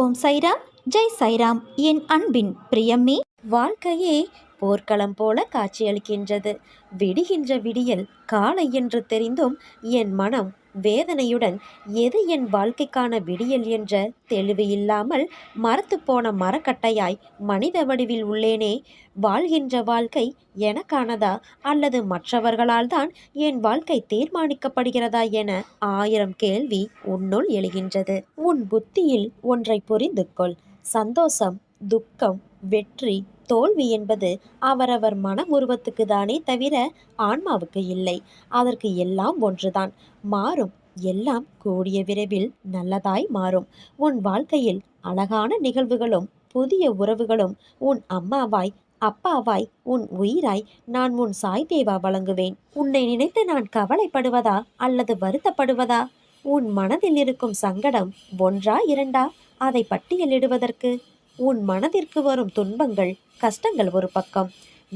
ஓம் சைராம் ஜெய் சைராம். என் அன்பின் பிரியமே. வாழ்க்கையே போர்க்களம் போல காட்சியளிக்கின்றது. விடுகின்ற விடியல் காலை என்று தெரிந்தும் என் மனம் வேதனையுடன் எது என் வாழ்க்கைக்கான விடியல் என்ற தெளிவு இல்லாமல் மரத்துப்போன மரக்கட்டையாய் மனித வடிவில் உள்ளேனே. வாழ்கின்ற வாழ்க்கை எனக்கானதா அல்லது மற்றவர்களால் தான் என் வாழ்க்கை தீர்மானிக்கப்படுகிறதா என ஆயிரம் கேள்வி உன்னுள் எழுகின்றது. உன் புத்தியில் ஒன்றை புரிந்து கொள் சந்தோஷம் துக்கம் வெற்றி தோல்வி என்பது அவரவர் மன உருவத்துக்கு தானே தவிர ஆன்மாவுக்கு இல்லை. அதற்கு எல்லாம் ஒன்றுதான். மாறும் எல்லாம் கூடிய விரைவில் நல்லதாய் மாறும். உன் வாழ்க்கையில் அழகான நிகழ்வுகளும் புதிய உறவுகளும் உன் அம்மாவாய் அப்பாவாய் உன் உயிராய் நான் உன் சாய் தேவா வழங்குவேன். உன்னை நினைத்து நான் கவலைப்படுவதா அல்லது வருத்தப்படுவதா? உன் மனதில் இருக்கும் சங்கடம் ஒன்றா இரண்டா? அதை பட்டியலிடுவதற்கு உன் மனதிற்கு வரும் துன்பங்கள் கஷ்டங்கள் ஒரு பக்கம்.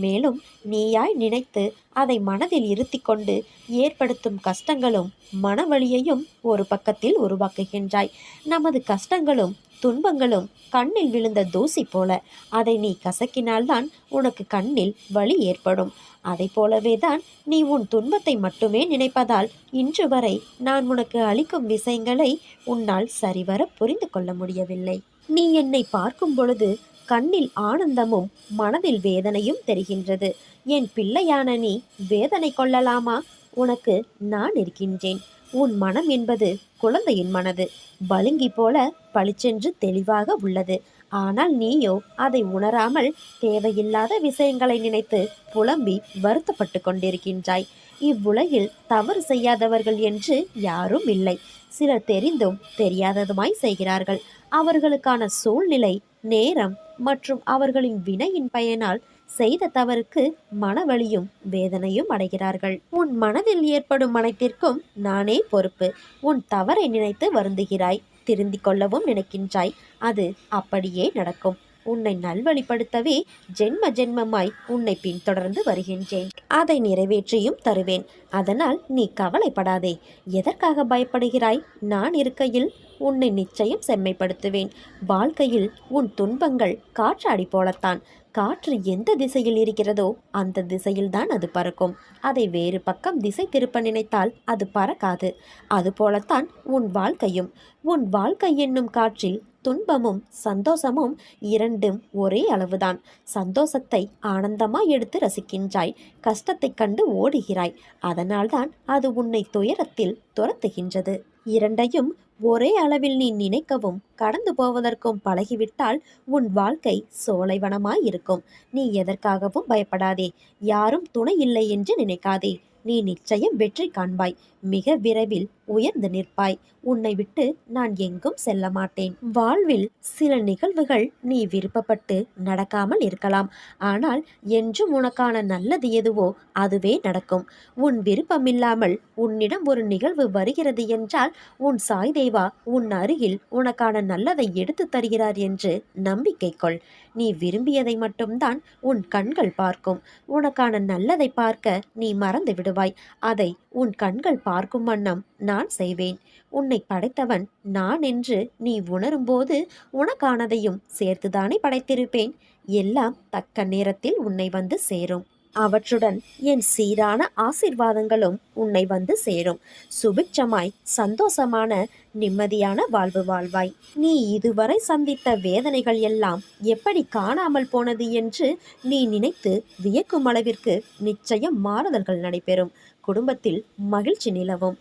மேலும் நீயாய் நினைத்து அதை மனதில் இருத்தி கொண்டு ஏற்படுத்தும் கஷ்டங்களும் மனவழியையும் ஒரு பக்கத்தில் உருவாக்குகின்றாய். நமது கஷ்டங்களும் துன்பங்களும் கண்ணில் விழுந்த தூசி போல அதை நீ கசக்கினால்தான் உனக்கு கண்ணில் வலி ஏற்படும். அதை போலவே தான் நீ உன் துன்பத்தை மட்டுமே நினைப்பதால் இன்று வரை நான் உனக்கு அளிக்கும் விஷயங்களை உன்னால் சரிவர புரிந்து கொள்ள முடியவில்லை. நீ என்னை பார்க்கும் பொழுது கண்ணில் ஆனந்தமும் மனதில் வேதனையும் தெரிகின்றது. என் பிள்ளையான நீ வேதனை கொள்ளலாமா? உனக்கு நான் இருக்கின்றேன். உன் மனம் என்பது குழந்தையின் மனது. பளிங்கி போல பளிச்சென்று தெளிவாக உள்ளது. ஆனால் நீயோ அதை உணராமல் தேவையில்லாத விஷயங்களை நினைத்து புலம்பி வருத்தப்பட்டு கொண்டிருக்கின்றாய். இவ்வுலகில் தவறு செய்யாதவர்கள் என்று யாரும் இல்லை. சிலர் தெரிந்தும் தெரியாததுமாய் செய்கிறார்கள். அவர்களுக்கான சூழ்நிலை நேரம் மற்றும் அவர்களின் வினையின் பயனால் செய்த தவறுக்கு மனவழியும் வேதனையும் அடைகிறார்கள். உன் மனதில் ஏற்படும் அனைத்திற்கும் நானே பொறுப்பு. உன் தவறை நினைத்து வருந்துகிறாய். திருந்திக் கொள்ளவும் நினைக்கின்றாய். அது அப்படியே நடக்கும். உன்னை நல்வழிப்படுத்தவே ஜென்ம ஜென்மமாய் உன்னை பின்தொடர்ந்து வருகின்றேன். அதை நிறைவேற்றியும் தருவேன். அதனால் நீ கவலைப்படாதே. எதற்காக பயப்படுகிறாய்? நான் இருக்கையில் உன்னை நிச்சயம் செம்மைப்படுத்துவேன். வாழ்க்கையில் உன் துன்பங்கள் காற்றாடி போலத்தான். காற்று எந்த திசையில் இருக்கிறதோ அந்த திசையில்தான் அது பறக்கும். அதை வேறு பக்கம் திசை திருப்ப நினைத்தால் அது பறக்காது. அதுபோலத்தான் உன் வாழ்க்கையும். உன் வாழ்க்கை என்னும் காற்றில் துன்பமும் சந்தோஷமும் இரண்டும் ஒரே அளவுதான். சந்தோஷத்தை ஆனந்தமாய் எடுத்து ரசிக்கின்றாய். கஷ்டத்தைக் கண்டு ஓடுகிறாய். அதனால்தான் அது உன்னை துயரத்தில் துரத்துகின்றது. இரண்டையும் ஒரே அளவில் நீ நினைக்கவும் கடந்து போவதற்கும் பழகிவிட்டால் உன் வாழ்க்கை சோலைவனமாய் இருக்கும். நீ எதற்காகவும் பயப்படாதே. யாரும் துணை இல்லை என்று நினைக்காதே. நீ நிச்சயம் வெற்றி காண்பாய். மிக விரைவில் உயர்ந்து நிற்பாய். உன்னை விட்டு நான் எங்கும் செல்ல மாட்டேன். வாழ்வில் சில நிகழ்வுகள் நீ விருப்பப்பட்டு நடக்காமல் இருக்கலாம். ஆனால் என்றும் உனக்கான நல்லது எதுவோ அதுவே நடக்கும். உன் விருப்பமில்லாமல் உன்னிடம் ஒரு நிகழ்வு வருகிறது என்றால் உன் சாய் தேவா உன் அருகில் உனக்கான நல்லதை எடுத்து தருகிறார் என்று நம்பிக்கை கொள். நீ விரும்பியதை மட்டும்தான் உன் கண்கள் பார்க்கும். உனக்கான நல்லதை பார்க்க நீ மறந்து விடுவாய். அதை உன் கண்கள் பார்க்கும் வண்ணம் நான் செய்வேன். உன்னை படைத்தவன் நான் என்று நீ உணரும்போது உனக்கானதையும் சேர்த்துதானே படைத்திருப்பேன். எல்லாம் தக்க நேரத்தில் உன்னை வந்து சேரும். அவற்றுடன் என் சீரான ஆசிர்வாதங்களும் உன்னை வந்து சேரும். சுபிட்சமாய் சந்தோஷமான நிம்மதியான வாழ்வு வாழ்வாய். நீ இதுவரை சந்தித்த வேதனைகள் எல்லாம் எப்படி காணாமல் போனது என்று நீ நினைத்து வியக்கும் அளவிற்கு நிச்சயம் மாறுதல்கள் நடைபெறும். குடும்பத்தில் மகிழ்ச்சி நிலவும்.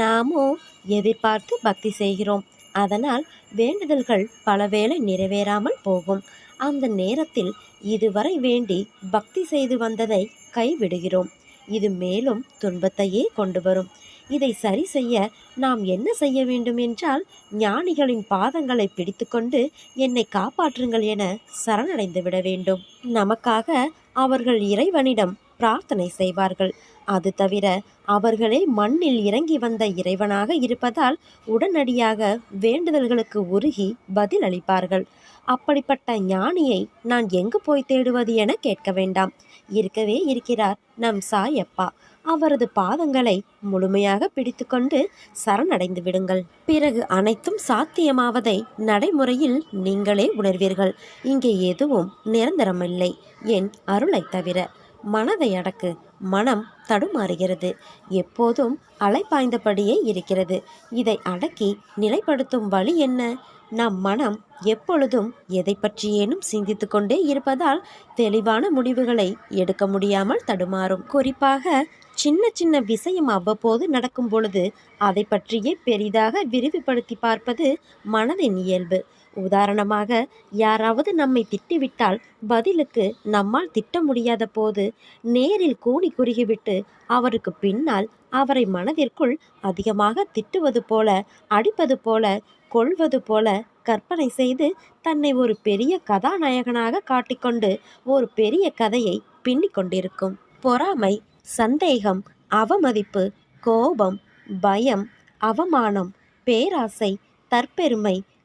நாமும் எதிர்பார்த்து பக்தி செய்கிறோம். அதனால் வேண்டுதல்கள் பலவேளை நிறைவேறாமல் போகும். அந்த நேரத்தில் இதுவரை வேண்டி பக்தி செய்து வந்ததை கைவிடுகிறோம். இது மேலும் துன்பத்தையே கொண்டு வரும். இதை சரி செய்ய நாம் என்ன செய்ய வேண்டும் என்றால் ஞானிகளின் பாதங்களை பிடித்துக்கொண்டு என்னை காப்பாற்றுங்கள் என சரணடைந்து விட வேண்டும். நமக்காக அவர்கள் இறைவனிடம் பிரார்த்தனை செய்வார்கள். அது தவிர அவர்களே மண்ணில் இறங்கி வந்த இறைவனாக இருப்பதால் உடனடியாக வேண்டுதல்களுக்கு உருகி பதில் அளிப்பார்கள் அப்படிப்பட்ட ஞானியை நான் எங்கு போய் தேடுவது என கேட்க வேண்டாம். இருக்கவே இருக்கிறார் நம் சாயப்பா. அவரது பாதங்களை முழுமையாக பிடித்துக்கொண்டு சரணடைந்து விடுங்கள். பிறகு அனைத்தும் சாத்தியமாவதை நடைமுறையில் நீங்களே உணர்வீர்கள். இங்கே எதுவும் நிரந்தரமில்லை. என் அருளை தவிர. மனதை அடக்கு மனம் தடுமாறுகிறது. எப்போதும் அலைப்பாய்ந்தபடியே இருக்கிறது. இதை அடக்கி நிலைப்படுத்தும் வழி என்ன? நம் மனம் எப்பொழுதும் எதை பற்றியேனும் சிந்தித்து கொண்டே இருப்பதால் தெளிவான முடிவுகளை எடுக்க முடியாமல் தடுமாறும். குறிப்பாக சின்ன சின்ன விஷயம் அவ்வப்போது நடக்கும் பொழுது அதை பற்றியே பெரிதாக விரிவுபடுத்தி பார்ப்பது மனதின் இயல்பு. உதாரணமாக யாராவது நம்மை திட்டிவிட்டால் பதிலுக்கு நம்மால் திட்ட முடியாத போது நேரில் கூனி குறுகிவிட்டு அவருக்கு பின்னால் அவரை மனதிற்குள் அதிகமாக திட்டுவது போல அடிப்பது போல கொள்வது போல கற்பனை செய்து தன்னை ஒரு பெரிய கதாநாயகனாக காட்டிக்கொண்டு ஒரு பெரிய கதையை பின்னிக் கொண்டிருக்கும். பொறாமை சந்தேகம் அவமதிப்பு கோபம் பயம் அவமானம் பேராசை தற்பெருமை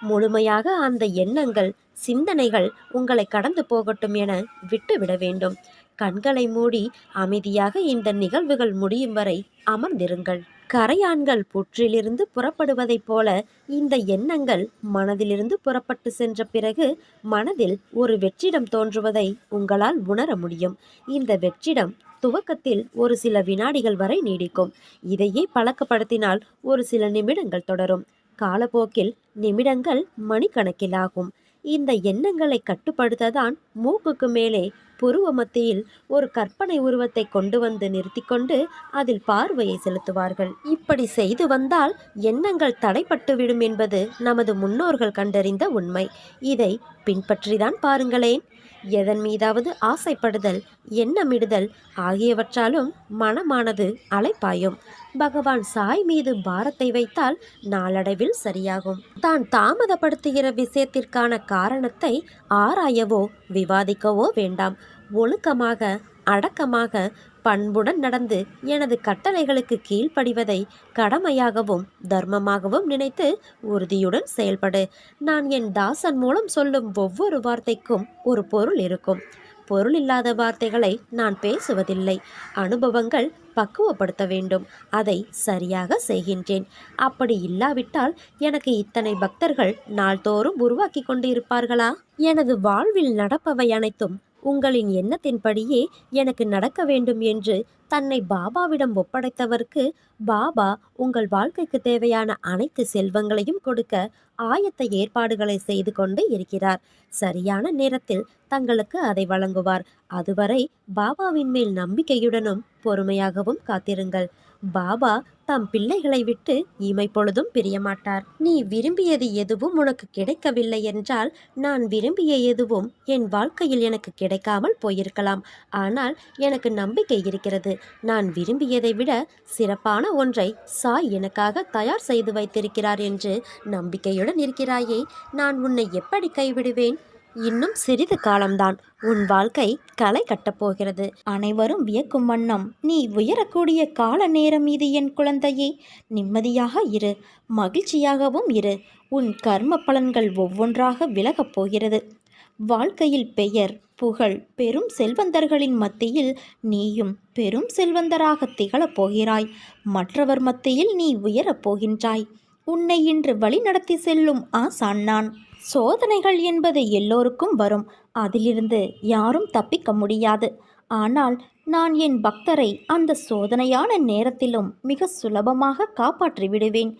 முழுமையாக அந்த எண்ணங்கள் சிந்தனைகள் உங்களை கடந்து போகட்டும் என விட்டுவிட வேண்டும். கண்களை மூடி அமைதியாக இந்த நிகழ்வுகள் முடியும் வரை அமர்ந்திருங்கள். கரையான்கள் புற்றிலிருந்து புறப்படுவதைப் போல இந்த எண்ணங்கள் மனதிலிருந்து புறப்பட்டு சென்ற பிறகு மனதில் ஒரு வெற்றிடம் தோன்றுவதை உங்களால் உணர முடியும். இந்த வெற்றிடம் துவக்கத்தில் ஒரு சில வினாடிகள் வரை நீடிக்கும். இதையே பழக்கப்படுத்தினால் ஒரு சில நிமிடங்கள் தொடரும். காலப்போக்கில் நிமிடங்கள் மணிக்கணக்கில் ஆகும் இந்த எண்ணங்களை கட்டுப்படுத்ததான் மூக்குக்கு மேலே புருவ மத்தியில் ஒரு கற்பனை உருவத்தை கொண்டு வந்து நிறுத்திக்கொண்டு அதில் பார்வையை செலுத்துவார்கள். இப்படி செய்து வந்தால் எண்ணங்கள் தடைப்பட்டுவிடும் என்பது நமது முன்னோர்கள் கண்டறிந்த உண்மை. இதை பின்பற்றிதான் பாருங்களேன். எதன் மீதாவது ஆசைப்படுதல் எண்ணமிடுதல் ஆகியவற்றாலும் மனமானது அலைப்பாயும். பகவான் சாய் மீது பாரத்தை வைத்தால் நாளடைவில் சரியாகும். தான் தாமதப்படுத்துகிற விஷயத்திற்கான காரணத்தை ஆராயவோ விவாதிக்கவோ வேண்டாம். ஒழுக்கமாக அடக்கமாக பண்புடன் நடந்து எனது கட்டளைகளுக்கு கீழ்ப்படிவதை கடமையாகவும் தர்மமாகவும் நினைத்து உறுதியுடன் செயல்படு. நான் என் தாசன் மூலம் சொல்லும் ஒவ்வொரு வார்த்தைக்கும் ஒரு பொருள் இருக்கும். பொருள் இல்லாத வார்த்தைகளை நான் பேசுவதில்லை. அனுபவங்கள் பக்குவப்படுத்த வேண்டும். அதை சரியாக செய்கின்றேன். அப்படி இல்லாவிட்டால் எனக்கு இத்தனை பக்தர்கள் நாள்தோறும் உருவாக்கி கொண்டு இருப்பார்களா எனது வாழ்வில் நடப்பவை அனைத்தும் உங்களின் எண்ணத்தின்படியே எனக்கு நடக்க வேண்டும் என்று தன்னை பாபாவிடம் ஒப்படைத்தவருக்கு பாபா உங்கள் வாழ்க்கைக்கு தேவையான அனைத்து செல்வங்களையும் கொடுக்க ஆயத்த ஏற்பாடுகளை செய்து கொண்டு இருக்கிறார். சரியான நேரத்தில் தங்களுக்கு அதை வழங்குவார். அதுவரை பாபாவின் மேல் நம்பிக்கையுடனும் பொறுமையாகவும் காத்திருங்கள். பாபா தம் பிள்ளைகளை விட்டு இமை பொழுதும் பிரியமாட்டார். நீ விரும்பியது எதுவும் உனக்கு கிடைக்கவில்லை என்றால் நான் விரும்பிய எதுவும் என் வாழ்க்கையில் எனக்கு கிடைக்காமல் போயிருக்கலாம். ஆனால் எனக்கு நம்பிக்கை இருக்கிறது. நான் விரும்பியதை விட சிறப்பான ஒன்றை சாய் எனக்காக தயார் செய்து வைத்திருக்கிறார் என்று நம்பிக்கையுடன் இருக்கிறாயே. நான் உன்னை எப்படி கைவிடுவேன்? இன்னும் சிறிது காலம்தான் உன் வாழ்க்கை களை கட்டப்போகிறது அனைவரும் வியக்கும் வண்ணம் நீ உயரக்கூடிய கால நேரம் இது என் குழந்தையே. நிம்மதியாக இரு மகிழ்ச்சியாகவும் இரு. உன் கர்ம பலன்கள் ஒவ்வொன்றாக விலகப் போகிறது. வாழ்க்கையில் பெயர் புகழ் பெரும் செல்வந்தர்களின் மத்தியில் நீயும் பெரும் செல்வந்தராக திகழப் போகிறாய். மற்றவர் மத்தியில் நீ உயரப் போகின்றாய். உன்னை இன்று வழிநடத்தி செல்லும் ஆசான் நான். சோதனைகள் என்பது எல்லோருக்கும் வரும். அதிலிருந்து யாரும் தப்பிக்க முடியாது. ஆனால் நான் என் பக்தரை அந்த சோதனையான நேரத்திலும் மிக சுலபமாக காப்பாற்றி விடுவேன்.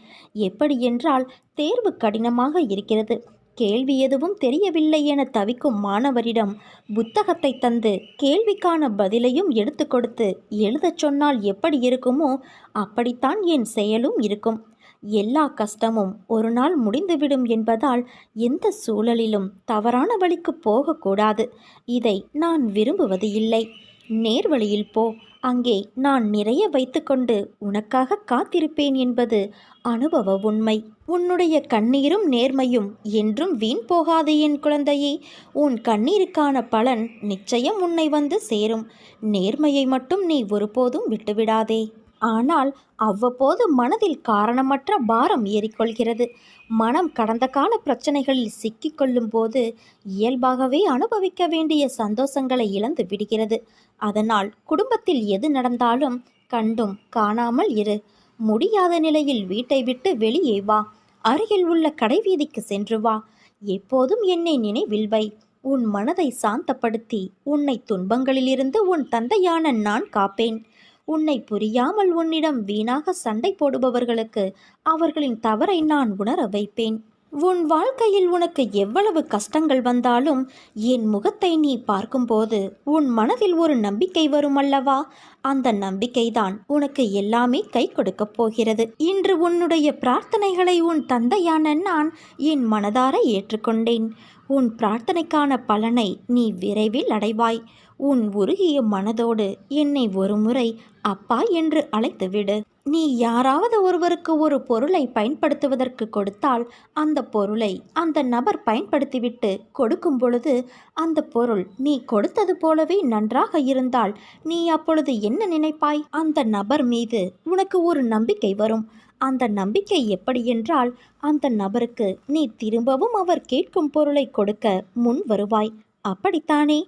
எப்படி என்றால் தேர்வு கடினமாக இருக்கிறது. கேள்வி எதுவும் தெரியவில்லை என தவிக்கும் மாணவரிடம் புத்தகத்தை தந்து கேள்விக்கான பதிலையும் எடுத்து கொடுத்து எழுதச் சொன்னால் எப்படி இருக்குமோ அப்படித்தான் என் செயலும் இருக்கும். எல்லா கஷ்டமும் ஒரு நாள் முடிந்துவிடும் என்பதால் எந்த சூழலிலும் தவறான வழிக்கு போகக்கூடாது. இதை நான் விரும்புவது இல்லை. நேர்வழியில் போ. அங்கே நான் நிறைய வைத்துக்கொண்டு உனக்காக காத்திருப்பேன் என்பது அனுபவ உண்மை. உன்னுடைய கண்ணீரும் நேர்மையும் என்றும் வீண் போகாது என் குழந்தையே. உன் கண்ணீருக்கான பலன் நிச்சயம் உன்னை வந்து சேரும். நேர்மையை மட்டும் நீ ஒருபோதும் விட்டுவிடாதே. ஆனால் அவ்வப்போது மனதில் காரணமற்ற பாரம் ஏறிக்கொள்கிறது. மனம் கடந்த கால பிரச்சனைகளில் சிக்கிக்கொள்ளும் போது இயல்பாகவே அனுபவிக்க வேண்டிய சந்தோஷங்களை இழந்து விடுகிறது. அதனால் குடும்பத்தில் எது நடந்தாலும் கண்டும் காணாமல் இரு. முடியாத நிலையில் வீட்டை விட்டு வெளியே வா. அருகில் உள்ள கடைவீதிக்கு சென்று வா. எப்போதும் என்னை நினைவில் வை. உன் மனதை சாந்தப்படுத்தி உன்னை துன்பங்களிலிருந்து உன் தந்தையான நான் காப்பேன். உன்னை புரியாமல் உன்னிடம் வீணாக சண்டை போடுபவர்களுக்கு அவர்களின் தவறை நான் உணர வைப்பேன். உன் வாழ்க்கையில் உனக்கு எவ்வளவு கஷ்டங்கள் வந்தாலும் என் முகத்தை நீ பார்க்கும்போது உன் மனதில் ஒரு நம்பிக்கை வரும் அல்லவா அந்த நம்பிக்கைதான் உனக்கு எல்லாமே கை கொடுக்கப் போகிறது. இன்று உன்னுடைய பிரார்த்தனைகளை உன் தந்தையான நான் என் மனதார ஏற்றுக்கொண்டேன். உன் பிரார்த்தனைக்கான பலனை நீ விரைவில் அடைவாய். உன் உருகிய மனதோடு என்னை ஒருமுறை அப்பா என்று அழைத்துவிடு நீ யாராவது ஒருவருக்கு ஒரு பொருளை பயன்படுத்துவதற்கு கொடுத்தால் அந்த பொருளை அந்த நபர் பயன்படுத்திவிட்டு கொடுக்கும் பொழுது அந்த பொருள் நீ கொடுத்தது போலவே நன்றாக இருந்தால் நீ அப்பொழுது என்ன நினைப்பாய்? அந்த நபர் மீது உனக்கு ஒரு நம்பிக்கை வரும். அந்த நம்பிக்கை எப்படி என்றால் அந்த நபருக்கு நீ திரும்பவும் அவர் கேட்கும் பொருளை கொடுக்க முன் வருவாய். அப்படித்தானே?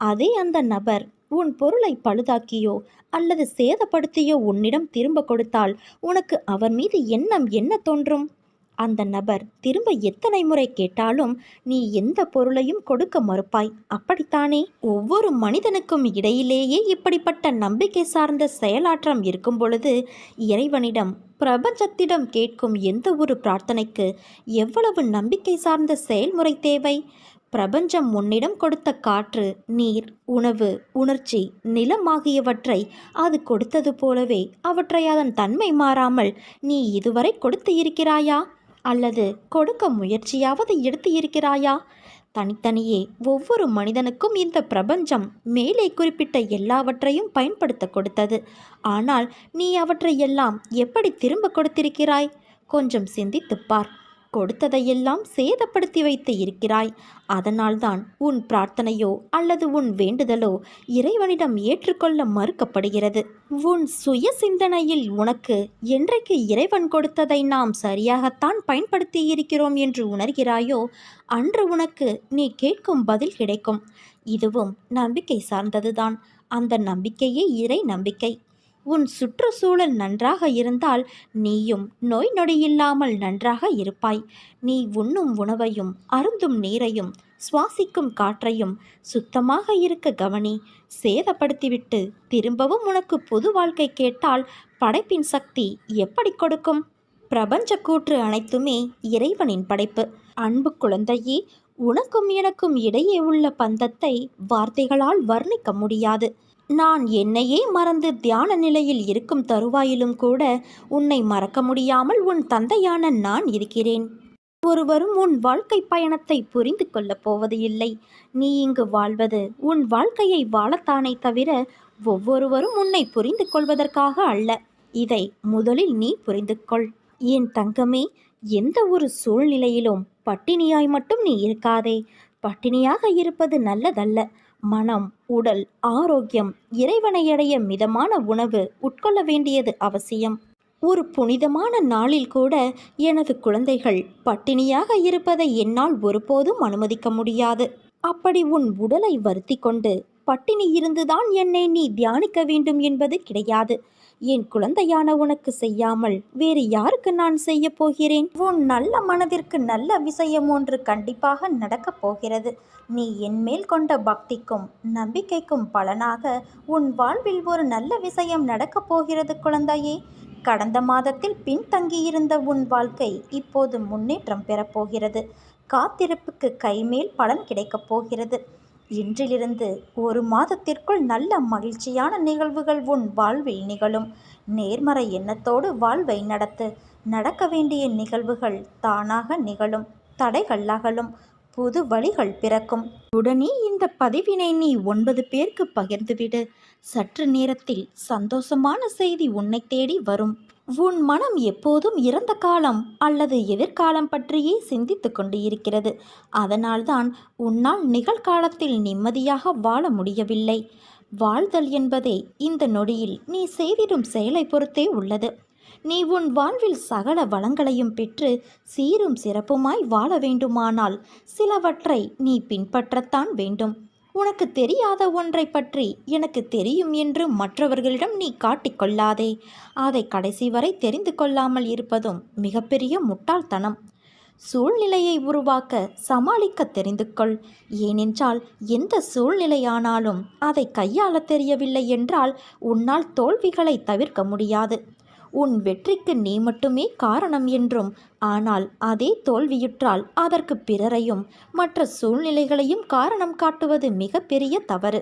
அதே அந்த நபர் உன் பொருளை பழுதாக்கியோ அல்லது சேதப்படுத்தியோ உன்னிடம் திரும்ப கொடுத்தால் உனக்கு அவர் மீது எண்ணம் என்ன தோன்றும்? அந்த நபர் திரும்ப எத்தனை முறை கேட்டாலும் நீ எந்த பொருளையும் கொடுக்க மறுப்பாய். அப்படித்தானே? ஒவ்வொரு மனிதனுக்கும் இடையிலேயே இப்படிப்பட்ட நம்பிக்கை சார்ந்த செயலாற்றம் இருக்கும் பொழுது இறைவனிடம் பிரபஞ்சத்திடம் கேட்கும் எந்த ஒரு பிரார்த்தனைக்கு எவ்வளவு நம்பிக்கை சார்ந்த செயல்முறை தேவை? பிரபஞ்சம் உன்னிடம் கொடுத்த காற்று நீர் உணவு உணர்ச்சி நிலம் ஆகியவற்றை அது கொடுத்தது போலவே அவற்றை அதன் தன்மை மாறாமல் நீ இதுவரை கொடுத்து இருக்கிறாயா? அல்லது கொடுக்க முயற்சியாவது எடுத்து இருக்கிறாயா? தனித்தனியே ஒவ்வொரு மனிதனுக்கும் இந்த பிரபஞ்சம் மேலே குறிப்பிட்ட எல்லாவற்றையும் பயன்படுத்த கொடுத்தது. ஆனால் நீ அவற்றை எல்லாம் எப்படி திரும்ப கொடுத்திருக்கிறாய்? கொஞ்சம் சிந்தித்துப் பார். கொடுத்ததையெல்லாம் சேதப்படுத்தி வைத்து இருக்கிறாய். அதனால்தான் உன் பிரார்த்தனையோ அல்லது உன் வேண்டுதலோ இறைவனிடம் ஏற்றுக்கொள்ள மறுக்கப்படுகிறது. உன் சுய சிந்தனையில் உனக்கு என்றைக்கு இறைவன் கொடுத்ததை நாம் சரியாகத்தான் பயன்படுத்தி இருக்கிறோம் என்று உணர்கிறாயோ அன்று உனக்கு நீ கேட்கும் பதில் கிடைக்கும். இதுவும் நம்பிக்கை சார்ந்ததுதான். அந்த நம்பிக்கையே இறை நம்பிக்கை. உன் சுற்றுச்சூழல் நன்றாக இருந்தால் நீயும் நோய் நொடியில்லாமல் நன்றாக இருப்பாய். நீ உண்ணும் உணவையும் அருந்தும் நீரையும் சுவாசிக்கும் காற்றையும் சுத்தமாக இருக்க கவனி. சேதப்படுத்திவிட்டு திரும்பவும் உனக்கு புது வாழ்க்கை கேட்டால் படைப்பின் சக்தி எப்படி கொடுக்கும்? பிரபஞ்ச கூற்று அனைத்துமே இறைவனின் படைப்பு. அன்பு குழந்தையே உனக்கும் எனக்கும் இடையே உள்ள பந்தத்தை வார்த்தைகளால் வர்ணிக்க முடியாது. நான் என்னையே மறந்து தியான நிலையில் இருக்கும் தருவாயிலும் கூட உன்னை மறக்க முடியாமல் உன் தந்தையான நான் இருக்கிறேன். ஒருவரும் உன் வாழ்க்கை பயணத்தை புரிந்து கொள்ளப் போவது இல்லை. நீ இங்கு வாழ்வது உன் வாழ்க்கையை வாழத்தானே தவிர ஒவ்வொருவரும் உன்னை புரிந்து கொள்வதற்காக அல்ல. இதை முதலில் நீ புரிந்து கொள். என் தங்கமே எந்த ஒரு சூழ்நிலையிலும் பட்டினியாய் மட்டும் நீ இருக்காதே. பட்டினியாக இருப்பது நல்லதல்ல. மனம் உடல் ஆரோக்கியம் இறைவனை அடைய மிதமான உணவு உட்கொள்ள வேண்டியது அவசியம். ஒரு புனிதமான நாளில் கூட எனது குழந்தைகள் பட்டினியாக இருப்பதை என்னால் ஒருபோதும் அனுமதிக்க முடியாது. அப்படி உன் உடலை வருத்தி கொண்டு பட்டினி இருந்துதான் என்னை நீ தியானிக்க வேண்டும் என்பது கிடையாது. என் குழந்தையான உனக்கு செய்யாமல் வேறு யாருக்கு நான் செய்ய போகிறேன்? உன் நல்ல மனதிற்கு நல்ல விஷயம் ஒன்று கண்டிப்பாக நடக்கப் போகிறது. நீ என்மேல் கொண்ட பக்திக்கும் நம்பிக்கைக்கும் பலனாக உன் வாழ்வில் ஒரு நல்ல விஷயம் நடக்கப் போகிறது குழந்தையே. கடந்த மாதத்தில் பின்தங்கியிருந்த உன் வாழ்க்கை இப்போது முன்னேற்றம் பெறப்போகிறது காத்திருப்புக்கு கைமேல் பலன் கிடைக்கப் போகிறது. இன்றிலிருந்து ஒரு மாதத்திற்குள் நல்ல மகிழ்ச்சியான நிகழ்வுகள் உன் வாழ்வில் நிகழும். நேர்மறை எண்ணத்தோடு வாழ்வை நடத்து. நடக்க வேண்டிய நிகழ்வுகள் தானாக நிகழும். தடைகள் அகலும். புது வழிகள் பிறக்கும். உடனே இந்த பதிவினை நீ ஒன்பது பேருக்கு பகிர்ந்துவிடு. சற்று நேரத்தில் சந்தோஷமான செய்தி உன்னை தேடி வரும். உன் மனம் எப்போதும் இறந்த காலம் அல்லது எதிர்காலம் பற்றியே சிந்தித்து கொண்டு இருக்கிறது அதனால்தான் உன்னால் நிகழ்காலத்தில் நிம்மதியாக வாழ முடியவில்லை. வாழ்தல் என்பதே இந்த நொடியில் நீ செய்திடும் செயலை பொறுத்தே உள்ளது. நீ உன் வாழ்வில் சகல வளங்களையும் பெற்று சீரும் சிறப்புமாய் வாழ வேண்டுமானால் சிலவற்றை நீ பின்பற்றத்தான் வேண்டும். உனக்கு தெரியாத ஒன்றை பற்றி எனக்கு தெரியும் என்று மற்றவர்களிடம் நீ காட்டிக்கொள்ளாதே அதை கடைசி வரை தெரிந்து கொள்ளாமல் இருப்பதும் மிகப்பெரிய முட்டாள்தனம். சூழ்நிலையை உருவாக்க சமாளிக்க தெரிந்து கொள். ஏனென்றால் எந்த சூழ்நிலையானாலும் அதை கையாள தெரியவில்லை என்றால் உன்னால் தோல்விகளை தவிர்க்க முடியாது. உன் வெற்றிக்கு நீ மட்டுமே காரணம் என்றும். ஆனால் அதே தோல்வியுற்றால் அதற்கு பிறரையும் மற்ற சூழ்நிலைகளையும் காரணம் காட்டுவது மிகப்பெரிய தவறு.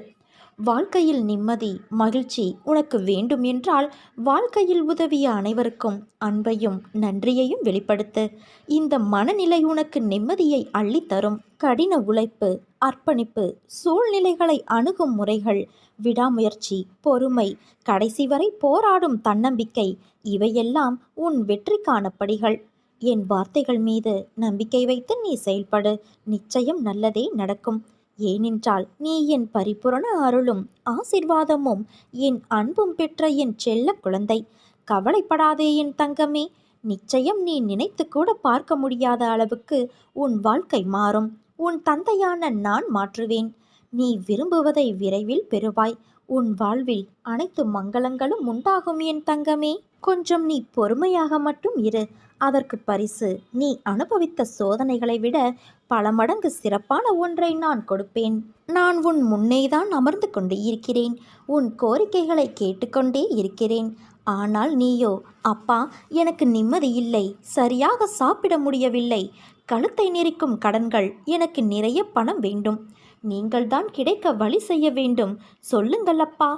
வாழ்க்கையில் நிம்மதி மகிழ்ச்சி உனக்கு வேண்டும் என்றால் வாழ்க்கையில் உதவிய அனைவருக்கும் அன்பையும் நன்றியையும் வெளிப்படுத்து. இந்த மனநிலை உனக்கு நிம்மதியை அள்ளித்தரும். கடின உழைப்பு அர்ப்பணிப்பு சூழ்நிலைகளை அணுகும் முறைகள் விடாமுயற்சி பொறுமை கடைசி வரை போராடும் தன்னம்பிக்கை இவையெல்லாம் உன் வெற்றிக்கான படிகள் என் வார்த்தைகள் மீது நம்பிக்கை வைத்து நீ செயல்படு. நிச்சயம் நல்லதே நடக்கும். ஏனென்றால் நீ என் பரிபூரண அருளும் ஆசிர்வாதமும் என் அன்பும் பெற்ற என் செல்ல குழந்தை. கவலைப்படாதே என் தங்கமே நிச்சயம் நீ நினைத்து கூட பார்க்க முடியாத அளவுக்கு உன் வாழ்க்கை மாறும். உன் தந்தையான நான் மாற்றுவேன். நீ விரும்புவதை விரைவில் பெறுவாய். உன் வாழ்வில் அனைத்து மங்களங்களும் உண்டாகும் என் தங்கமே. கொஞ்சம் நீ பொறுமையாக மட்டும் இரு. அதற்கு பரிசு. நீ அனுபவித்த சோதனைகளை விட பல மடங்கு சிறப்பான ஒன்றை நான் கொடுப்பேன். நான் உன் முன்னேதான் அமர்ந்து கொண்டு இருக்கிறேன். உன் கோரிக்கைகளை கேட்டுக்கொண்டே இருக்கிறேன். ஆனால் நீயோ அப்பா எனக்கு நிம்மதி இல்லை. சரியாக சாப்பிட முடியவில்லை. கழுத்தை நெரிக்கும் கடன்கள். எனக்கு நிறைய பணம் வேண்டும். நீங்கள்தான் கிடைக்க வழி செய்ய வேண்டும். சொல்லுங்கள் அப்பா.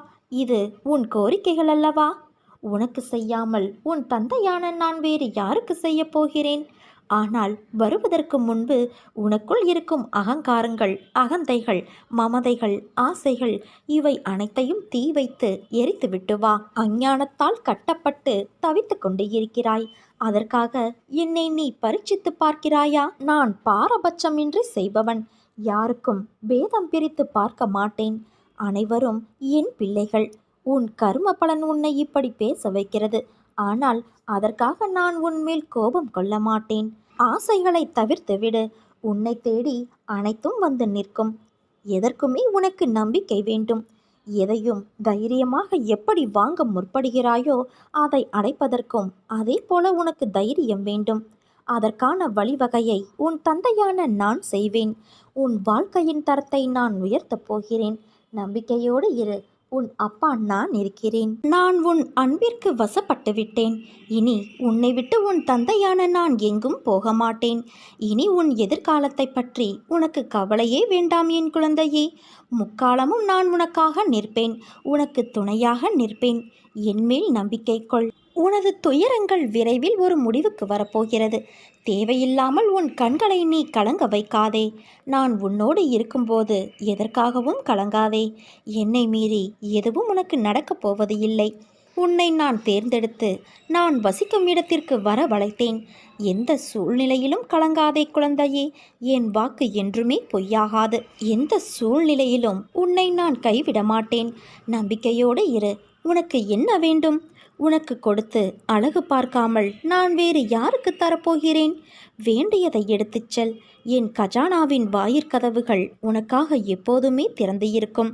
இது உன் கோரிக்கைகள் அல்லவா? உனக்கு செய்யாமல் உன் தந்தையான நான் வேறு யாருக்கு செய்யப் போகிறேன்? ஆனால் வருவதற்கு முன்பு உனக்குள் இருக்கும் அகங்காரங்கள் அகந்தைகள் மமதைகள் ஆசைகள் இவை அனைத்தையும் தீ வைத்து எரித்து விட்டு வா. அஞ்ஞானத்தால் கட்டப்பட்டு தவித்து கொண்டு இருக்கிறாய். அதற்காக என்னை நீ பரீட்சித்து பார்க்கிறாயா? நான் பாரபட்சமின்றி செய்பவன். யாருக்கும் பேதம் பிரித்து பார்க்க மாட்டேன். அனைவரும் என் பிள்ளைகள். உன் கர்ம பலன் உன்னை இப்படி பேச வைக்கிறது. ஆனால் அதற்காக நான் உன்மேல் கோபம் கொள்ள மாட்டேன். ஆசைகளை தவிர்த்து விடு. உன்னை தேடி அனைத்தும் வந்து நிற்கும். எதற்குமே உனக்கு நம்பிக்கை வேண்டும். எதையும் தைரியமாக எப்படி வாங்க முற்படுகிறாயோ அதை அடைப்பதற்கும் அதே போல உனக்கு தைரியம் வேண்டும். அதற்கான வழிவகையை உன் தந்தையான நான் செய்வேன். உன் வாழ்க்கையின் தரத்தை நான் உயர்த்தப் போகிறேன். நம்பிக்கையோடு இரு. உன் அப்பா நான் இருக்கிறேன். நான் உன் அன்பிற்கு வசப்பட்டு விட்டேன் இனி உன்னை விட்டு உன் தந்தையான நான் எங்கும் போக மாட்டேன் இனி உன் எதிர்காலத்தை பற்றி உனக்கு கவலையே வேண்டாம் என் குழந்தையே. முக்காலமும் நான் உனக்காக நிற்பேன். உனக்கு துணையாக நிற்பேன். என்மேல் நம்பிக்கை கொள். உனது துயரங்கள் விரைவில் ஒரு முடிவுக்கு வரப்போகிறது. தேவையில்லாமல் உன் கண்களை நீ கலங்க வைக்காதே. நான் உன்னோடு இருக்கும்போது எதற்காகவும் கலங்காதே. என்னை மீறி எதுவும் உனக்கு நடக்கப் போவது இல்லை. உன்னை நான் தேர்ந்தெடுத்து நான் வசிக்கும் இடத்திற்கு வர வளைத்தேன் எந்த சூழ்நிலையிலும் கலங்காதே குழந்தையே. என் வாக்கு என்றுமே பொய்யாகாது. எந்த சூழ்நிலையிலும் உன்னை நான் கைவிட மாட்டேன் நம்பிக்கையோடு இரு. உனக்கு என்ன வேண்டும்? உனக்கு கொடுத்து அழகு பார்க்காமல் நான் வேறு யாருக்கு தரப்போகிறேன்? வேண்டியதை எடுத்துச் செல். என் கஜானாவின் வாயிற்கதவுகள் உனக்காக எப்போதுமே திறந்து இருக்கும்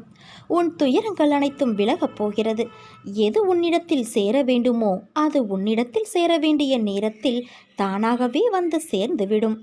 உன் துயரங்கள் அனைத்தும் விலகப் போகிறது. எது உன்னிடத்தில் சேர வேண்டுமோ அது உன்னிடத்தில் சேர வேண்டிய நேரத்தில் தானாகவே வந்து சேர்ந்துவிடும்.